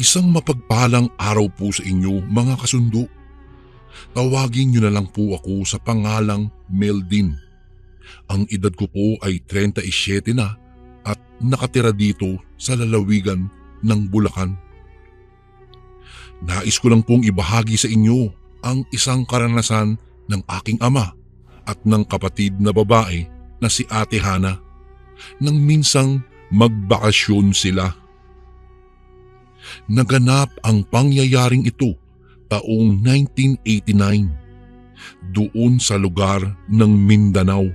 Isang mapagpalang araw po sa inyo mga kasundo. Tawagin niyo na lang po ako sa pangalang Meldin. Ang edad ko po ay 37 na at nakatira dito sa lalawigan ng Bulacan. Nais ko lang pong ibahagi sa inyo ang isang karanasan ng aking ama at ng kapatid na babae na si Ate Hana nang minsang magbakasyon sila. Naganap ang pangyayaring ito taong 1989 doon sa lugar ng Mindanao.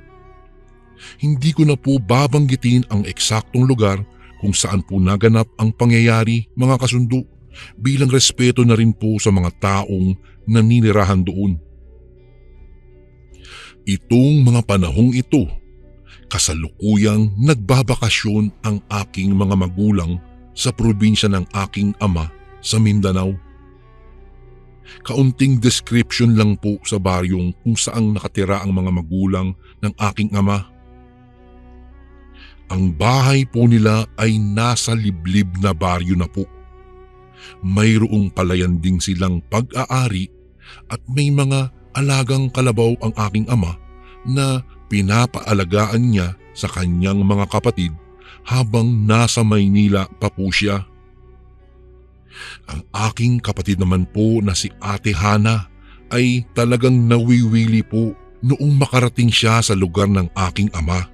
Hindi ko na po babanggitin ang eksaktong lugar kung saan po naganap ang pangyayari mga kasundo bilang respeto na rin po sa mga taong naninirahan doon. Itong mga panahong ito, kasalukuyang nagbabakasyon ang aking mga magulang sa probinsya ng aking ama sa Mindanao. Kaunting description lang po sa baryong kung saang nakatira ang mga magulang ng aking ama. Ang bahay po nila ay nasa liblib na baryo na po. Mayroong palayan ding silang pag-aari at may mga alagang kalabaw ang aking ama na pinapaalagaan niya sa kanyang mga kapatid habang nasa Maynila pa po siya. Ang aking kapatid naman po na si Ate Hana ay talagang nawiwili po noong makarating siya sa lugar ng aking ama.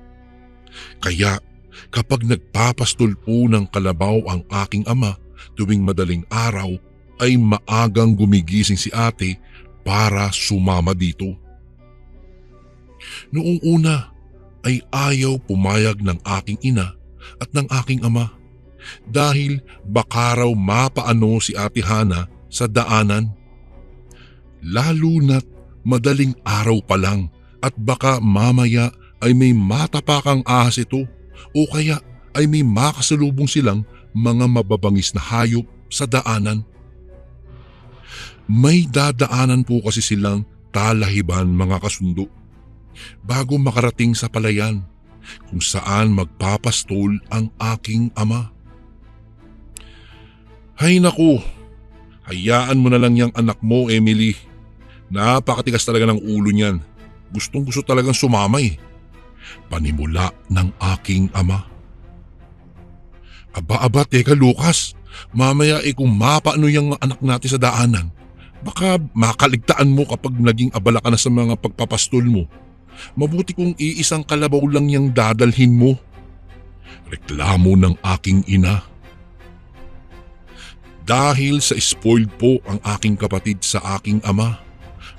Kaya kapag nagpapastol po ng kalabaw ang aking ama tuwing madaling araw ay maagang gumigising si ate para sumama dito. Noong una ay ayaw pumayag ng aking ina at ng aking ama dahil baka raw mapaano si Ate Hana sa daanan. Lalo na't madaling araw pa lang at baka mamaya ay may matapakang ahas ito o kaya ay may makasalubong silang mga mababangis na hayop sa daanan. May dadaanan po kasi silang talahiban mga kasundo bago makarating sa palayan kung saan magpapastol ang aking ama. Hay naku, hayaan mo na lang yung anak mo Emily. Napakatigas talaga ng ulo niyan. Gustong gusto talagang sumamay. Panimula ng aking ama. Aba-aba, teka Lucas. Mamaya eh kung mapaano yung anak natin sa daanan, baka makaligtaan mo kapag naging abala ka na sa mga pagpapastol mo. Mabuti kung iisang kalabaw lang yang dadalhin mo. Reklamo ng aking ina. Dahil sa spoiled po ang aking kapatid sa aking ama,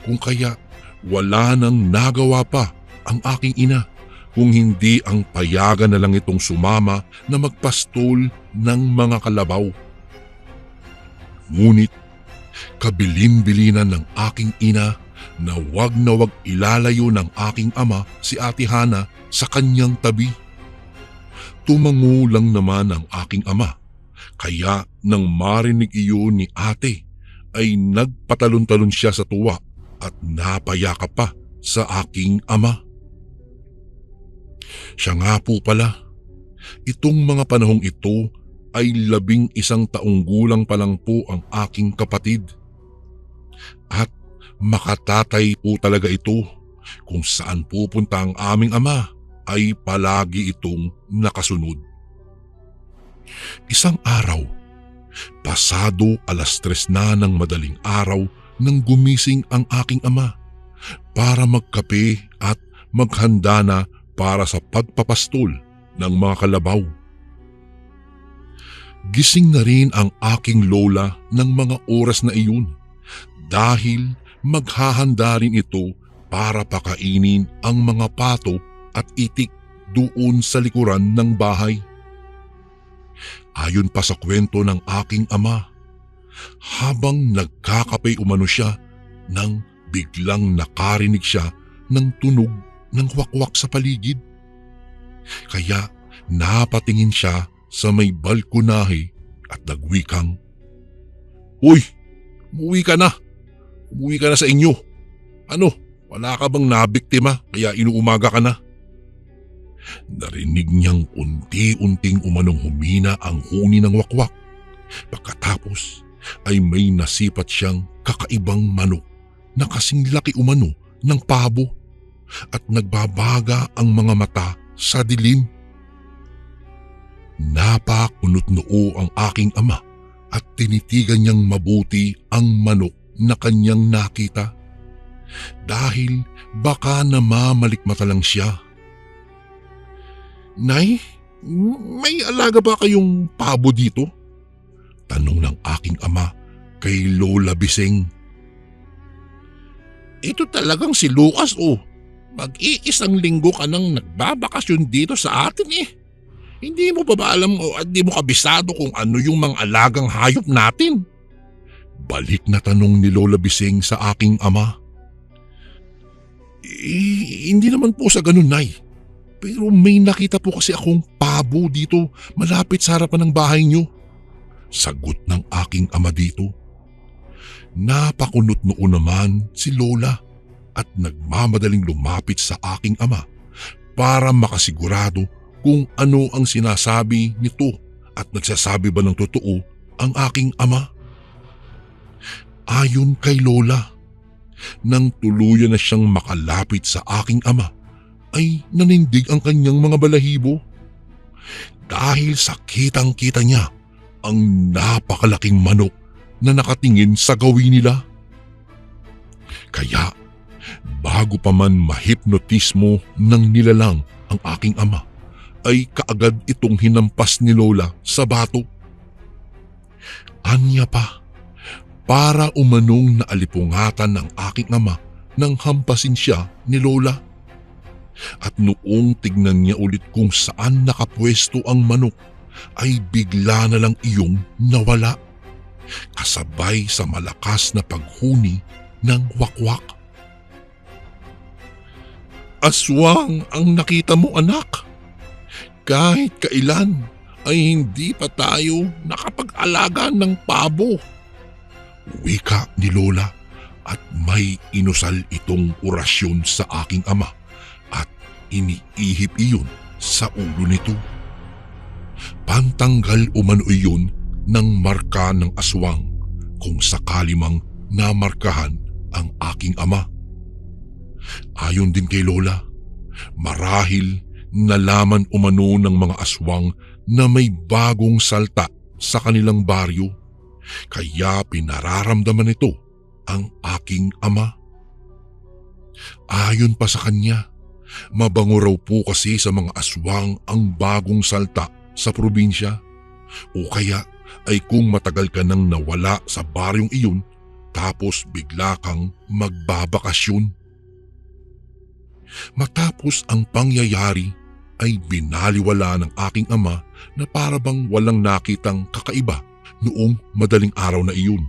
kung kaya wala nang nagawa pa ang aking ina kung hindi ang payagan na lang itong sumama na magpastol ng mga kalabaw. Ngunit kabilin-bilinan ng aking ina na wag na wag ilalayo ng aking ama si Ate Hana sa kanyang tabi. Tumango lang naman ang aking ama kaya nang marinig iyon ni ate ay nagpatalon-talon siya sa tuwa at napayakap pa sa aking ama. Siya nga po pala, itong mga panahong ito ay labing isang taong gulang pa lang po ang aking kapatid. At makatatay po talaga ito kung saan pupunta ang aming ama ay palagi itong nakasunod. Isang araw, pasado alas tres na ng madaling araw nang gumising ang aking ama para magkape at maghanda na para sa pagpapastol ng mga kalabaw. Gising na rin ang aking lola ng mga oras na iyon dahil maghahanda rin ito para pakainin ang mga pato at itik doon sa likuran ng bahay. Ayon pa sa kwento ng aking ama, habang nagkakape umano siya nang biglang nakarinig siya ng tunog ng wakwak sa paligid. Kaya napatingin siya sa may balkonahe at nagwikang, Uy! Umuwi ka na! Umuwi ka na sa inyo! Ano? Wala ka bang nabiktima kaya inuumaga ka na? Narinig niyang unti-unting umanong humina ang huni ng wakwak. Pagkatapos ay may nasipat siyang kakaibang manok na kasing laki umano ng pabo at nagbabaga ang mga mata sa dilim. Napakunot noo ang aking ama at tinitigan niyang mabuti ang manok na kanyang nakita. Dahil baka namamalikmata lang siya. Nay, may alaga ba kayong pabo dito? Tanong ng aking ama kay Lola Biseng. Ito talagang si Lucas oh. Mag-iisang linggo ka nang nagbabakasyon dito sa atin eh. Hindi mo pa ba alam o at di mo kabisado kung ano yung mga alagang hayop natin? Balik na tanong ni Lola Bising sa aking ama. Eh, hindi naman po sa ganun, Nay. Pero may nakita po kasi akong pabo dito malapit sa harapan ng bahay niyo. Sagot ng aking ama dito. Napakunot noon naman si Lola at nagmamadaling lumapit sa aking ama para makasigurado kung ano ang sinasabi nito at nagsasabi ba ng totoo ang aking ama. Ayon kay Lola, nang tuluyan na siyang makalapit sa aking ama, ay nanindig ang kanyang mga balahibo. Dahil sa kitang-kita niya ang napakalaking manok na nakatingin sa gawin nila. Kaya bago pa man mahipnotismo ng nilalang ang aking ama, ay kaagad itong hinampas ni Lola sa bato. Anya pa, para umanong naalipungatan ng aking ama nang hampasin siya ni Lola. At noong tignan niya ulit kung saan nakapwesto ang manok, ay bigla na lang iyong nawala. Kasabay sa malakas na paghuni ng wakwak. Aswang ang nakita mo anak. Kahit kailan ay hindi pa tayo nakapag-alaga ng pabo. Wika ni Lola at may inusal itong orasyon sa aking ama at iniihip iyon sa ulo nito. Pantanggal umano iyon ng marka ng aswang kung sakali mang namarkahan ang aking ama. Ayon din kay Lola, marahil nalaman umano ng mga aswang na may bagong salta sa kanilang baryo. Kaya pinararamdaman nito ang aking ama. Ayon pa sa kanya, mabango raw po kasi sa mga aswang ang bagong salta sa probinsya. O kaya ay kung matagal ka nang nawala sa baryong iyon tapos bigla kang magbabakasyon. Matapos ang pangyayari ay binaliwala ng aking ama na parabang walang nakitang kakaiba noong madaling araw na iyon.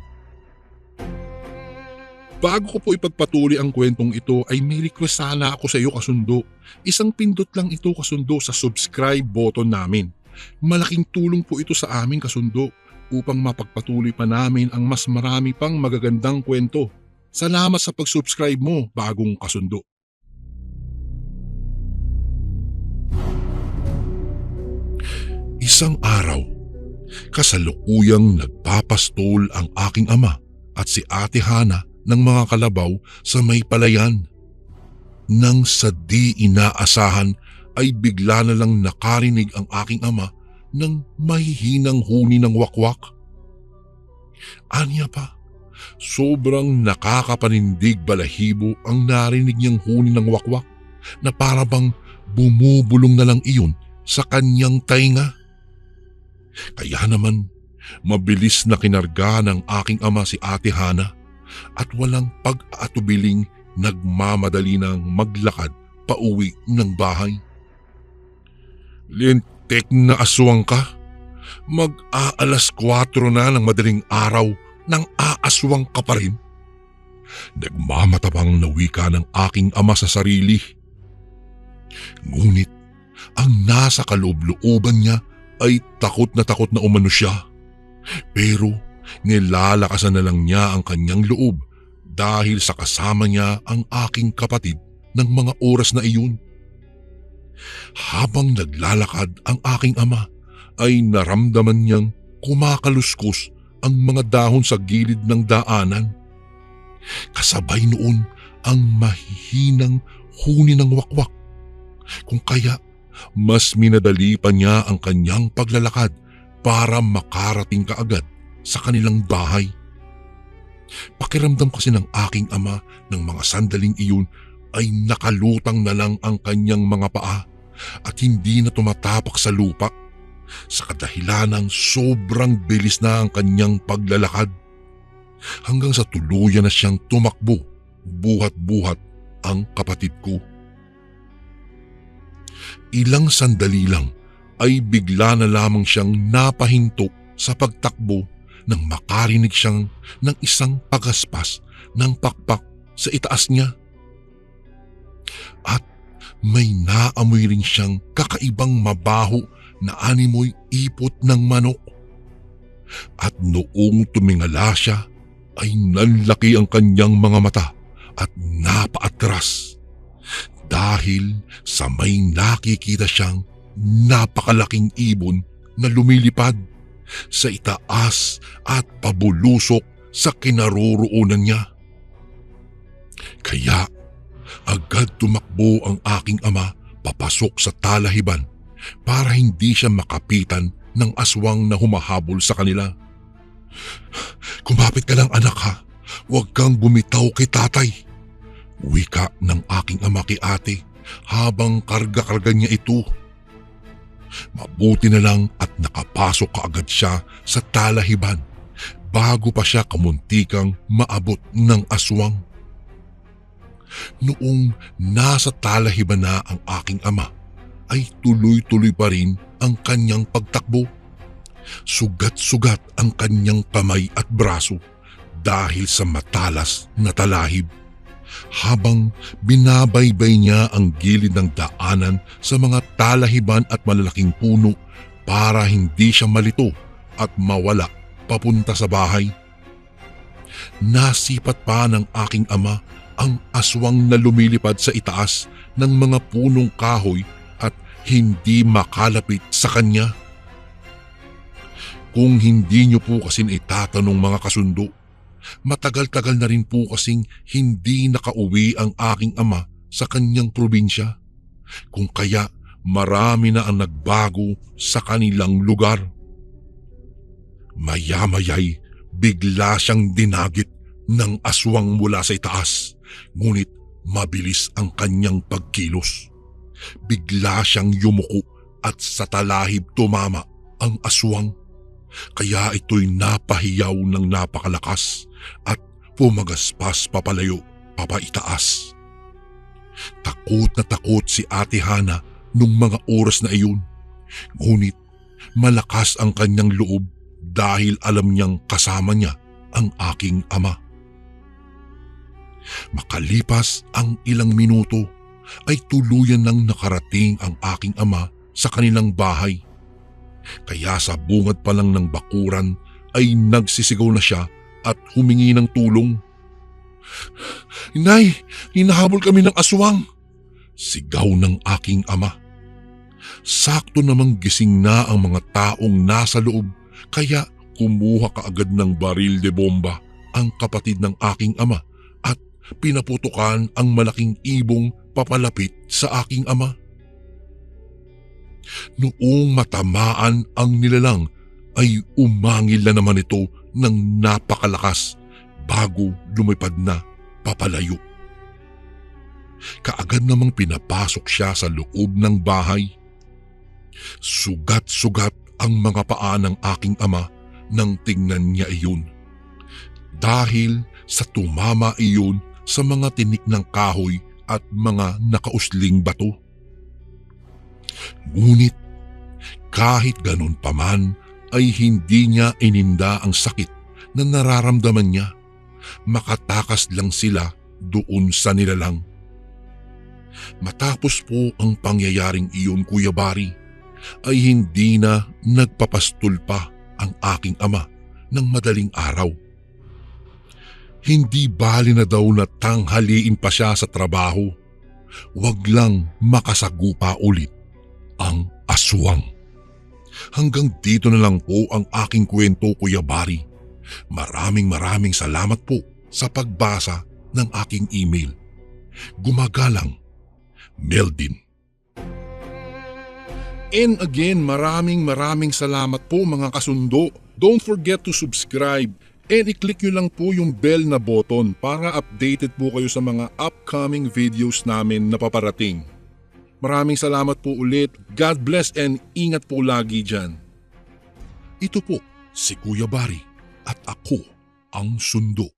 Bago ko po ipagpatuloy ang kwentong ito ay may request sana ako sa iyo kasundo. Isang pindot lang ito kasundo sa subscribe button namin. Malaking tulong po ito sa amin kasundo upang mapagpatuloy pa namin ang mas marami pang magagandang kwento. Salamat sa pag-subscribe mo bagong kasundo. Isang araw, kasalukuyang nagpapastol ang aking ama at si Ate Hana ng mga kalabaw sa may palayan. Nang sa di inaasahan ay bigla na lang nakarinig ang aking ama ng mahihinang huni ng wakwak. Anya pa, Sobrang nakakapanindig balahibo ang narinig niyang huni ng wakwak na para bang bumubulong na lang iyon sa kanyang tainga. Kaya naman, mabilis na kinarga ng aking ama si Ate Hana at walang pag-aatubiling nagmamadali ng maglakad pauwi ng bahay. Lintek na aswang ka. Mag-aalas 4 na ng madaling araw nang aaswang ka pa rin. Nagmamatabang na wika ng aking ama sa sarili. Ngunit ang nasa kaloob-looban niya ay takot na takot na umano siya. Pero nilalakasan na lang niya ang kanyang loob dahil sa kasama niya ang aking kapatid ng mga oras na iyon. Habang naglalakad ang aking ama ay naramdaman niyang kumakaluskos ang mga dahon sa gilid ng daanan. Kasabay noon ang mahihinang huni ng wakwak. Kung kaya, mas minadali pa niya ang kanyang paglalakad para makarating kaagad sa kanilang bahay. Pakiramdam kasi ng aking ama ng mga sandaling iyon ay nakalutang na lang ang kanyang mga paa at hindi na tumatapak sa lupa sa kadahilan ng sobrang bilis na ang kanyang paglalakad hanggang sa tuluyan na siyang tumakbo buhat-buhat ang kapatid ko. Ilang sandali lang ay bigla na lamang siyang napahinto sa pagtakbo nang makarinig siyang ng isang pagaspas ng pakpak sa itaas niya. At may naamoy rin siyang kakaibang mabaho na animoy ipot ng manok. At noong tumingala siya ay nanlaki ang kanyang mga mata at napaatras dahil sa may nakikita siyang napakalaking ibon na lumilipad sa itaas at pabulusok sa kinaroroonan niya. Kaya agad tumakbo ang aking ama papasok sa talahiban para hindi siya makapitan ng aswang na humahabol sa kanila. Kumapit ka lang anak ha, huwag kang bumitaw kay tatay. Wika ng aking ama kay ate habang karga-karga niya ito. Mabuti na lang at nakapasok kaagad siya sa talahiban bago pa siya kamuntikang maabot ng aswang. Noong nasa talahiban na ang aking ama, ay tuloy-tuloy pa rin ang kanyang pagtakbo. Sugat-sugat ang kanyang kamay at braso dahil sa matalas na talahib. Habang binabaybay niya ang gilid ng daanan sa mga talahiban at malalaking puno para hindi siya malito at mawala papunta sa bahay. Nasipat pa ng aking ama ang aswang na lumilipad sa itaas ng mga punong kahoy hindi makalapit sa kanya. Kung hindi niyo po kasing itatanong mga kasundo, matagal-tagal na rin po kasing hindi nakauwi ang aking ama sa kanyang probinsya. Kung kaya marami na ang nagbago sa kanilang lugar. Maya-mayay bigla siyang dinagit ng aswang mula sa itaas, ngunit mabilis ang kanyang pagkilos bigla siyang yumuko at sa talahib tumama ang aswang. Kaya ito'y napahiyaw ng napakalakas at pumagaspas papalayo papaitaas. Takot na takot si Ate Hana nung mga oras na iyon. Ngunit malakas ang kanyang loob dahil alam niyang kasama niya ang aking ama. Makalipas ang ilang minuto ay tuluyan nang nakarating ang aking ama sa kanilang bahay. Kaya sa bungad pa lang ng bakuran ay nagsisigaw na siya at humingi ng tulong. Inay, hinahabol kami ng aswang! Sigaw ng aking ama. Sakto namang gising na ang mga taong nasa loob kaya kumuha kaagad ng baril de bomba ang kapatid ng aking ama at pinaputukan ang malaking ibong papalapit sa aking ama. Noong matamaan ang nilalang ay umangil na naman ito ng napakalakas bago lumipad na papalayo. Kaagad namang pinapasok siya sa loob ng bahay. Sugat-sugat ang mga paa ng aking ama nang tingnan niya iyon. Dahil sa tumama iyon sa mga tinik ng kahoy at mga nakausling bato. Ngunit kahit ganun pa man ay hindi niya ininda ang sakit na nararamdaman niya. Makatakas lang sila doon sa nilalang. Matapos po ang pangyayaring iyon Kuya Bari, ay hindi na nagpapastol pa ang aking ama ng madaling araw. Hindi bali na daw na tanghaliin pa siya sa trabaho. Huwag lang makasagupa ulit ang aswang. Hanggang dito na lang po ang aking kwento Kuya Bari. Maraming maraming salamat po sa pagbasa ng aking email. Gumagalang, Meldin. And again, maraming maraming salamat po mga kasundo. Don't forget to subscribe and i-click nyo lang po yung bell na button para updated po kayo sa mga upcoming videos namin na paparating. Maraming salamat po ulit. God bless and ingat po lagi dyan. Ito po si Kuya Bari at ako ang sundo.